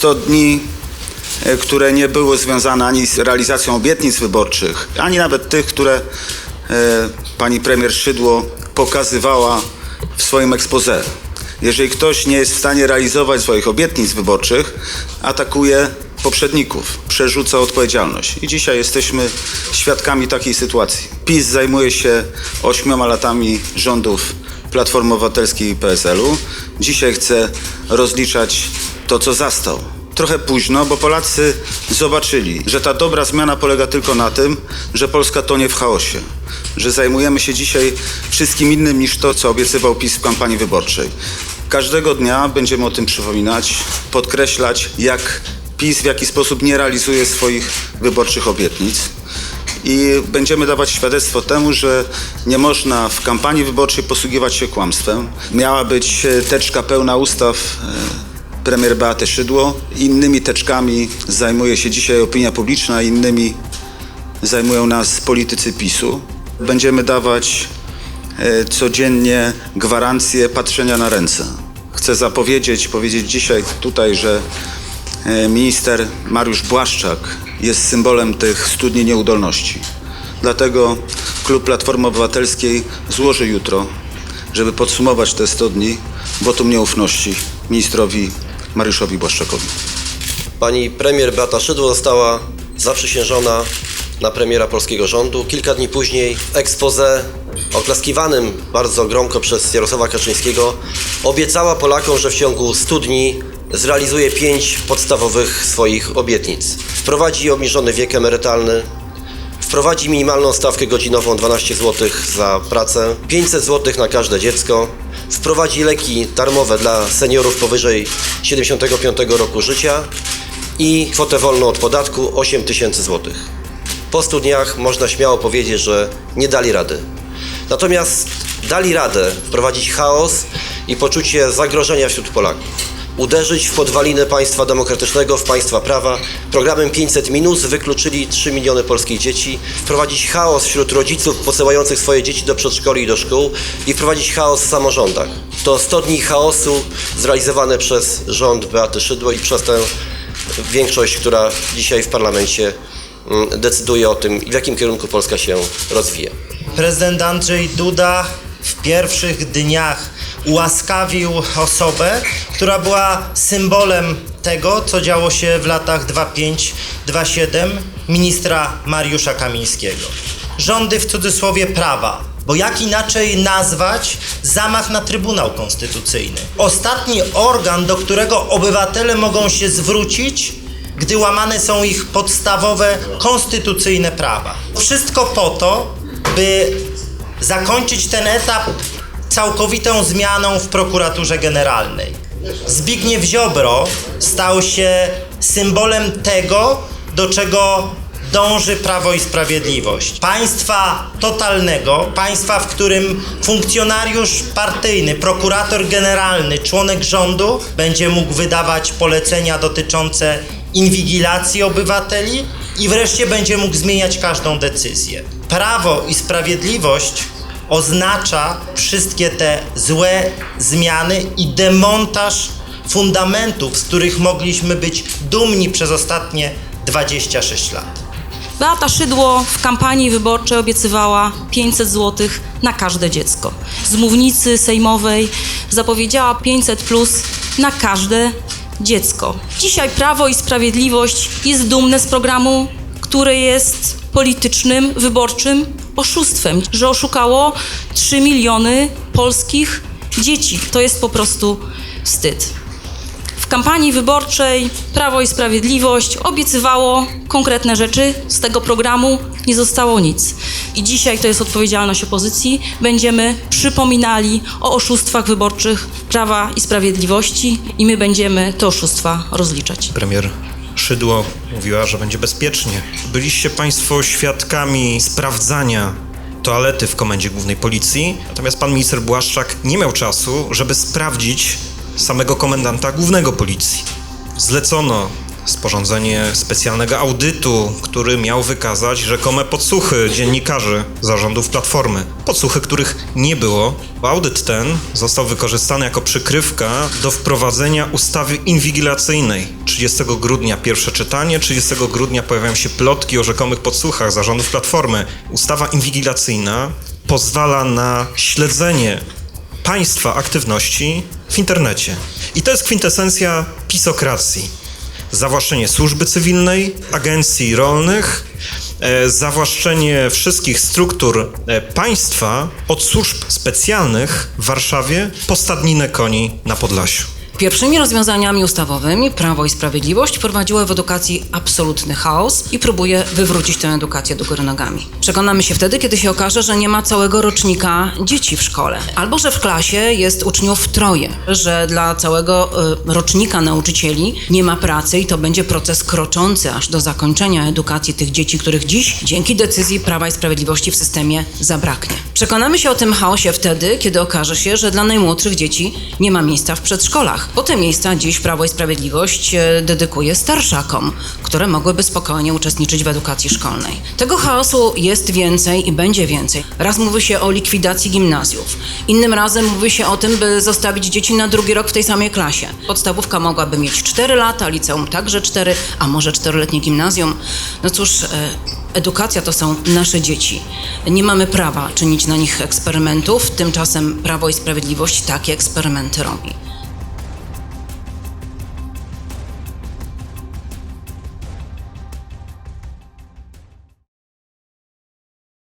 100 dni, e, które nie były związane ani z realizacją obietnic wyborczych, ani nawet tych, które e, pani premier Szydło pokazywała w swoim expose. Jeżeli ktoś nie jest w stanie realizować swoich obietnic wyborczych, atakuje poprzedników, przerzuca odpowiedzialność. I dzisiaj jesteśmy świadkami takiej sytuacji. PiS zajmuje się ośmioma latami rządów Platformy Obywatelskiej i PSL-u. Dzisiaj chce rozliczać to, co zastał. Trochę późno, bo Polacy zobaczyli, że ta dobra zmiana polega tylko na tym, że Polska tonie w chaosie, że zajmujemy się dzisiaj wszystkim innym niż to, co obiecywał PiS w kampanii wyborczej. Każdego dnia będziemy o tym przypominać, podkreślać, jak PiS w jaki sposób nie realizuje swoich wyborczych obietnic i będziemy dawać świadectwo temu, że nie można w kampanii wyborczej posługiwać się kłamstwem. Miała być teczka pełna ustaw e, premier Beaty Szydło. Innymi teczkami zajmuje się dzisiaj opinia publiczna, innymi zajmują nas politycy PiSu. Będziemy dawać e, codziennie gwarancję patrzenia na ręce. Chcę zapowiedzieć, powiedzieć dzisiaj tutaj, że e, minister Mariusz Błaszczak jest symbolem tych studni nieudolności. Dlatego klub Platformy Obywatelskiej złoży jutro, żeby podsumować te 100 dni, wotum nieufności ministrowi Mariuszowi Błaszczakowi. Pani premier Beata Szydło została zaprzysiężona na premiera polskiego rządu. Kilka dni później w expose oklaskiwanym bardzo gromko przez Jarosława Kaczyńskiego obiecała Polakom, że w ciągu 100 dni zrealizuje pięć podstawowych swoich obietnic. Wprowadzi obniżony wiek emerytalny, wprowadzi minimalną stawkę godzinową 12 zł za pracę, 500 zł na każde dziecko, wprowadzi leki darmowe dla seniorów powyżej 75 roku życia i kwotę wolną od podatku 8 tysięcy złotych. Po 100 dniach można śmiało powiedzieć, że nie dali rady. Natomiast dali radę wprowadzić chaos i poczucie zagrożenia wśród Polaków uderzyć w podwaliny państwa demokratycznego, w państwa prawa. Programem 500 minus wykluczyli 3 miliony polskich dzieci, wprowadzić chaos wśród rodziców posyłających swoje dzieci do przedszkoli i do szkół i wprowadzić chaos w samorządach. To 100 dni chaosu zrealizowane przez rząd Beaty Szydło i przez tę większość, która dzisiaj w parlamencie mm, decyduje o tym, w jakim kierunku Polska się rozwija. Prezydent Andrzej Duda w pierwszych dniach ułaskawił osobę, która była symbolem tego, co działo się w latach 2-5-2-7 ministra Mariusza Kamińskiego. Rządy w cudzysłowie prawa, bo jak inaczej nazwać zamach na Trybunał Konstytucyjny? Ostatni organ, do którego obywatele mogą się zwrócić, gdy łamane są ich podstawowe konstytucyjne prawa. Wszystko po to, by zakończyć ten etap całkowitą zmianą w prokuraturze generalnej. Zbigniew Ziobro stał się symbolem tego, do czego dąży Prawo i Sprawiedliwość. Państwa totalnego, państwa, w którym funkcjonariusz partyjny, prokurator generalny, członek rządu będzie mógł wydawać polecenia dotyczące inwigilacji obywateli i wreszcie będzie mógł zmieniać każdą decyzję. Prawo i Sprawiedliwość oznacza wszystkie te złe zmiany i demontaż fundamentów, z których mogliśmy być dumni przez ostatnie 26 lat. Beata Szydło w kampanii wyborczej obiecywała 500 zł na każde dziecko. Z mównicy sejmowej zapowiedziała 500 plus na każde dziecko. Dzisiaj Prawo i Sprawiedliwość jest dumne z programu, który jest politycznym, wyborczym oszustwem, że oszukało 3 miliony polskich dzieci. To jest po prostu wstyd. W kampanii wyborczej Prawo i Sprawiedliwość obiecywało konkretne rzeczy, z tego programu nie zostało nic. I dzisiaj to jest odpowiedzialność opozycji. Będziemy przypominali o oszustwach wyborczych Prawa i Sprawiedliwości i my będziemy te oszustwa rozliczać. Premier Szydło mówiła, że będzie bezpiecznie. Byliście Państwo świadkami sprawdzania toalety w Komendzie Głównej Policji, natomiast pan minister Błaszczak nie miał czasu, żeby sprawdzić samego komendanta głównego policji. Zlecono sporządzenie specjalnego audytu, który miał wykazać rzekome podsłuchy dziennikarzy zarządów Platformy. Podsłuchy, których nie było, audyt ten został wykorzystany jako przykrywka do wprowadzenia ustawy inwigilacyjnej. 30 grudnia pierwsze czytanie, 30 grudnia pojawiają się plotki o rzekomych podsłuchach zarządów Platformy. Ustawa inwigilacyjna pozwala na śledzenie państwa aktywności w internecie. I to jest kwintesencja pisokracji. Zawłaszczenie służby cywilnej, agencji rolnych, e, zawłaszczenie wszystkich struktur e, państwa od służb specjalnych w Warszawie po stadninę koni na Podlasiu. Pierwszymi rozwiązaniami ustawowymi Prawo i Sprawiedliwość wprowadziło w edukacji absolutny chaos i próbuje wywrócić tę edukację do góry nogami. Przekonamy się wtedy, kiedy się okaże, że nie ma całego rocznika dzieci w szkole, albo że w klasie jest uczniów troje, że dla całego y, rocznika nauczycieli nie ma pracy i to będzie proces kroczący aż do zakończenia edukacji tych dzieci, których dziś dzięki decyzji Prawa i Sprawiedliwości w systemie zabraknie. Przekonamy się o tym chaosie wtedy, kiedy okaże się, że dla najmłodszych dzieci nie ma miejsca w przedszkolach, bo te miejsca dziś Prawo i Sprawiedliwość e, dedykuje starszakom, które mogłyby spokojnie uczestniczyć w edukacji szkolnej. Tego chaosu jest więcej i będzie więcej. Raz mówi się o likwidacji gimnazjów, innym razem mówi się o tym, by zostawić dzieci na drugi rok w tej samej klasie. Podstawówka mogłaby mieć 4 lata, liceum także 4, a może 4-letnie gimnazjum. No cóż, e, Edukacja to są nasze dzieci. Nie mamy prawa czynić na nich eksperymentów, tymczasem Prawo i Sprawiedliwość takie eksperymenty robi.